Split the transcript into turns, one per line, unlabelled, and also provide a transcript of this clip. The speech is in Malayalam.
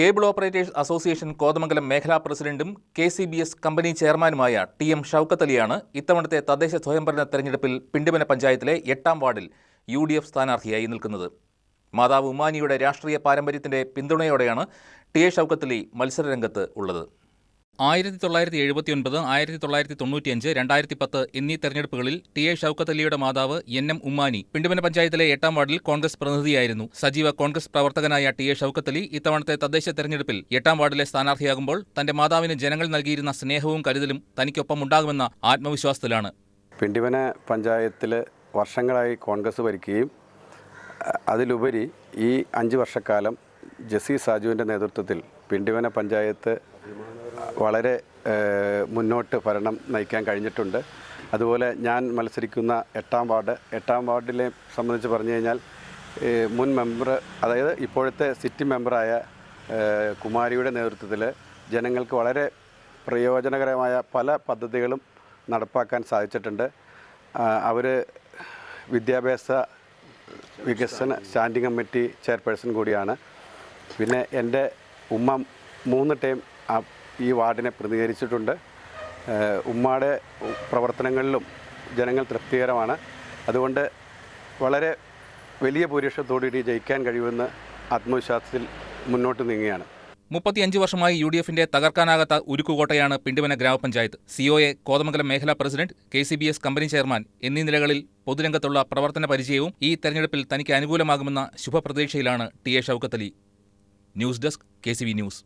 കേബിൾ ഓപ്പറേറ്റേഴ്സ് അസോസിയേഷൻ കോതമംഗലം മേഖലാ പ്രസിഡന്റും K C B S company ചെയർമാനുമായ ടി എം ഷൗക്കത്ത് അലിയാണ് ഇത്തവണത്തെ തദ്ദേശ സ്വയംഭരണ തെരഞ്ഞെടുപ്പിൽ പിണ്ടിമന പഞ്ചായത്തിലെ എട്ടാം വാർഡിൽ യു ഡി എഫ് സ്ഥാനാർത്ഥിയായി നിൽക്കുന്നത്. മാതാവ് ഉമാനിയുടെ രാഷ്ട്രീയ പാരമ്പര്യത്തിന്റെ പിന്തുണയോടെയാണ് ടി എ ഷൌക്കത്ത് അലി മത്സരരംഗത്ത് ഉള്ളത്. ആയിരത്തി തൊള്ളായിരത്തി എഴുപത്തിയൊൻപത് ആയിരത്തി തൊള്ളായിരത്തി തൊണ്ണൂറ്റിയഞ്ച് രണ്ടായിരത്തി പത്ത് എന്നീ തെരഞ്ഞെടുപ്പുകളിൽ ടി എ ഷൌക്കത്ത് അലിയുടെ മാതാവ് എൻ എം ഉമ്മാനി പിണ്ടുമന പഞ്ചായത്തിലെ എട്ടാം വാർഡിൽ കോൺഗ്രസ് പ്രതിനിധിയായിരുന്നു. സജീവ കോൺഗ്രസ് പ്രവർത്തകനായ ടി എ ഷൌക്കത്ത് അലി ഇത്തവണത്തെ തദ്ദേശ തെരഞ്ഞെടുപ്പിൽ എട്ടാം വാർഡിലെ സ്ഥാനാർത്ഥിയാകുമ്പോൾ തന്റെ മാതാവിന് ജനങ്ങൾ നൽകിയിരുന്ന സ്നേഹവും കരുതലും തനിക്കൊപ്പം ഉണ്ടാകുമെന്ന ആത്മവിശ്വാസത്തിലാണ്.
പിണ്ടിവന പഞ്ചായത്തിൽ വർഷങ്ങളായി കോൺഗ്രസ് ഭരിക്കുകയും അതിലുപരി ഈ അഞ്ച് വർഷക്കാലം ജെസി സാജുവിന്റെ നേതൃത്വത്തിൽ പിണ്ടിവന പഞ്ചായത്ത് വളരെ മുന്നോട്ട് ഭരണം നയിക്കാൻ കഴിഞ്ഞിട്ടുണ്ട്. അതുപോലെ ഞാൻ മത്സരിക്കുന്ന എട്ടാം വാർഡ് എട്ടാം വാർഡിലെ സംബന്ധിച്ച് പറഞ്ഞു കഴിഞ്ഞാൽ മുൻ മെമ്പർ അതായത് ഇപ്പോഴത്തെ സിറ്റി മെമ്പറായ കുമാരിയുടെ നേതൃത്വത്തിൽ ജനങ്ങൾക്ക് വളരെ പ്രയോജനകരമായ പല പദ്ധതികളും നടപ്പാക്കാൻ സാധിച്ചിട്ടുണ്ട്. അവർ വിദ്യാഭ്യാസ വികസന സ്റ്റാൻഡിംഗ് കമ്മിറ്റി ചെയർപേഴ്സൺ കൂടിയാണ്. പിന്നെ എന്റെ ഉമ്മ മൂന്ന് ടൈം ഈ വാർഡിനെ പ്രതികരിച്ചിട്ടുണ്ട്. ഉമ്മാടെ പ്രവർത്തനങ്ങളിലും ജനങ്ങൾ തൃപ്തികരമാണ്. അതുകൊണ്ട് വളരെ വലിയ ഭൂരിപക്ഷത്തോടുകൂടി ജയിക്കാൻ കഴിയുമെന്ന് ആത്മവിശ്വാസത്തിൽ മുന്നോട്ട് നീങ്ങുകയാണ്.
മുപ്പത്തിയഞ്ച് വർഷമായി യു ഡി എഫിന്റെ തകർക്കാനാകാത്ത ഉരുക്കുകോട്ടയാണ് പിണ്ടിമന ഗ്രാമപഞ്ചായത്ത്. സിഒഎ കോതമംഗലം മേഖലാ president K C B S company chairman എന്നീ നിലകളിൽ പൊതുരംഗത്തുള്ള പ്രവർത്തന പരിചയവും ഈ തെരഞ്ഞെടുപ്പിൽ തനിക്ക് അനുകൂലമാകുമെന്ന ശുഭപ്രതീക്ഷയിലാണ് T A Shoukathali. News desk K news.